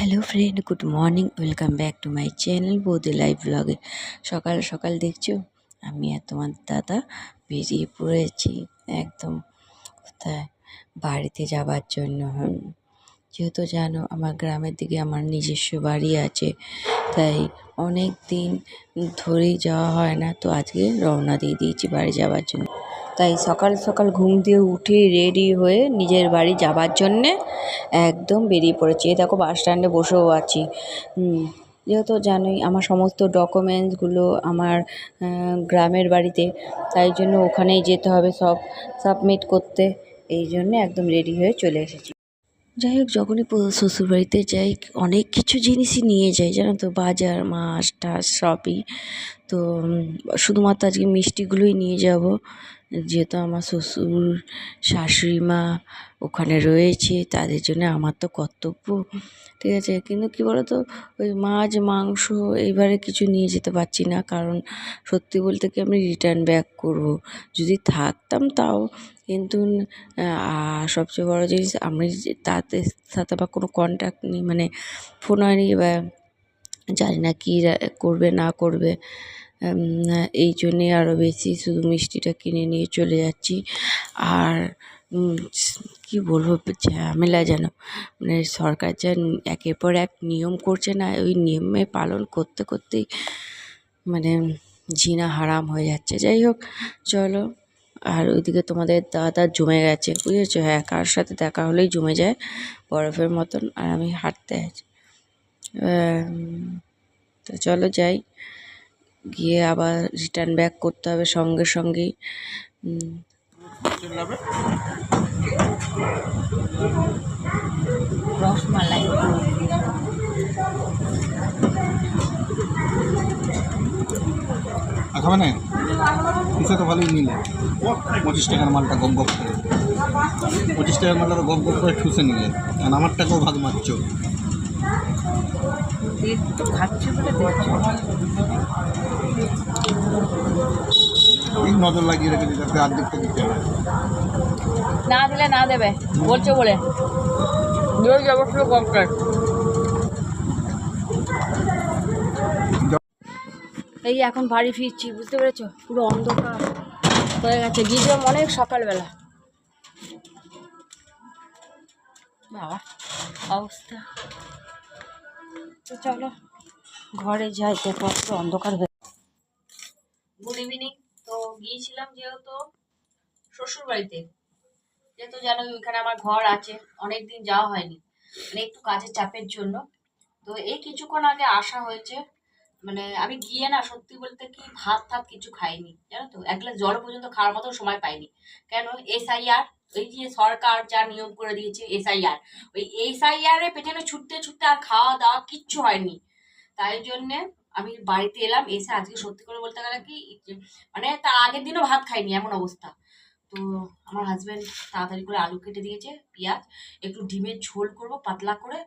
Hello friend good morning welcome back to my channel বৌদি live ব্লগে সকাল সকাল দেখছ? আমি আর তোমার দাদা বেরিয়ে পড়েছি একদম কোথায়, বাড়িতে যাবার জন্য। যেহেতু জানো আমার গ্রামের দিকে আমার নিজস্ব বাড়ি আছে, তাই অনেক দিন ধরেই যাওয়া হয় না, তো আজকে রওনা দিয়ে দিয়েছি বাড়ি যাওয়ার জন্য। তাই সকাল সকাল ঘুম দিয়ে উঠে রেডি হয়ে নিজের বাড়ি যাবার জন্যে একদম বেরিয়ে পড়েছি। এ দেখো বাস স্ট্যান্ডে বসেও আছি। যেহেতু জানোই আমার সমস্ত ডকুমেন্টসগুলো আমার গ্রামের বাড়িতে, তাই জন্য ওখানেই যেতে হবে সব সাবমিট করতে। এই জন্যে একদম রেডি হয়ে চলে এসেছি। যাই হোক, যখনই শ্বশুরবাড়িতে যাই, অনেক কিছু জিনিসই নিয়ে যাই, জানো তো? বাজার, মাছ টাস সবই। তো শুধুমাত্র আজকে মিষ্টিগুলোই নিয়ে যাব। যেহেতু আমার শ্বশুর, শাশুড়ি মা ওখানে রয়েছে, তাদের জন্য আমার তো কর্তব্য। ঠিক আছে? কিন্তু কী বলো তো ওই মাছ, মাংস এইবারে কিছু নিয়ে যেতে পারছি না, কারণ সত্যি বলতে কি আমি রিটার্ন ব্যাক করব। যদি থাকতাম তাও কিন্তু সবচেয়ে বড় জিনিস আমি তাদের সাথে বা কোনো কন্ট্যাক্ট নেই মানে ফোন হয়নি বা জানি না কী করবে না করবে এই জন্যে আরও বেশি শুধু মিষ্টিটা কিনে নিয়ে চলে যাচ্ছি। আর কী বলব, ঝামেলা যেন মানে সরকার যা একের পর এক নিয়ম করছে না, ওই নিয়মে পালন করতে করতেই মানে জিনা হারাম হয়ে যাচ্ছে। যাই হোক, চলো। আর ওইদিকে তোমাদের দাদা জমে গেছে বুঝেছ? হ্যাঁ কার সাথে দেখা হলেই জমে যায় বরফের মতন আর আমি হাঁটতে আছি। তো চলো যাই গিয়ে আবার রিটার্ন ব্যাক করতে হবে সঙ্গে সঙ্গেই। রসমালাই। খাবে না? তো ভালোই নিলে পঁচিশ টাকার মালটা গপ গপ করে। পঁচিশ টাকার মালটা গপ গপ করে ঠুসে নিলে। আর আমার টাকাও ভাগ মারছো। নজর লাগিয়ে রেখেছি যাতে অর্ধেকটা দিতে হয় না দিলে না দেবে বলছো বলে। রোজ অবশ্য কমপ্লেট এই এখন বাড়ি ফিরছি, বুঝতে পেরেছ? পুরো অন্ধকার হয়ে গেছে। গিয়েছিলাম অনেক সকালবেলা। বাবা, অবস্থা। তো চলো, ঘরে যাই, দেখো অন্ধকার হয়ে গুড ইভিনিং তো গিয়েছিলাম যেহেতু শ্বশুর বাড়িতে যেহেতু জানো ওইখানে আমার ঘর আছে অনেক দিন যাওয়া হয়নি মানে একটু কাজের চাপের জন্য। তো এই কিছুক্ষণ আগে আসা হয়েছে মানে আমি গিয়ে না সত্যি বলতে কি ভাত টাত কিছু খাইনি, জানো তো? এক গ্লাস জল পর্যন্ত খাওয়ার মতো সময় পাইনি। কেন? এসআইআর, ওই যে সরকার যা নিয়ম করে দিয়েছে এসআইআর, ওই এসআইআর এর পেছনে ছুটতে ছুটতে আর খাওয়া দাওয়া কিচ্ছু হয়নি। তাই জন্যে আমি বাড়িতে এলাম, এসে আজকে সত্যি করে বলতে গেলে কি মানে তার আগের দিনও ভাত খাইনি, এমন অবস্থা। তো আমার হাজব্যান্ড তাড়াতাড়ি করে আলু কেটে দিয়েছে, পেঁয়াজ, একটু ডিমের ঝোল করব, পাতলা করে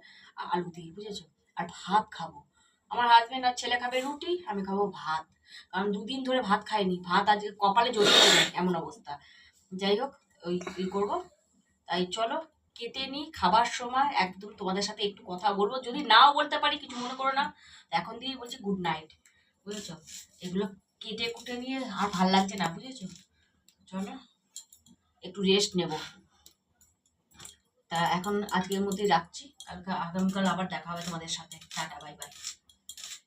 আলু দিয়ে, বুঝেছ? আর ভাত খাব। আমার হাজব্যান্ড আর ছেলে খাবে রুটি, আমি খাব ভাত। কারণ দুদিন ধরে ভাত খাইনি, ভাত আজকে কপালে জড়িয়ে এমন অবস্থা। যাই হোক, ওই ই করব। তাই চলো, কেটে নিই, খাবার সময় একদম তোমাদের সাথে একটু কথা বলব। যদি নাও বলতে পারি, কিছু মনে করো না। এখন দিয়েই বলছি গুড নাইট বুঝেছ? এগুলো কেটে কুটে নিয়ে আর ভালো লাগছে না, বুঝেছ? চলো, একটু রেস্ট নেব। তা এখন আজকের মধ্যেই রাখছি। আগামীকাল আবার দেখা হবে তোমাদের সাথে। Tata bye bye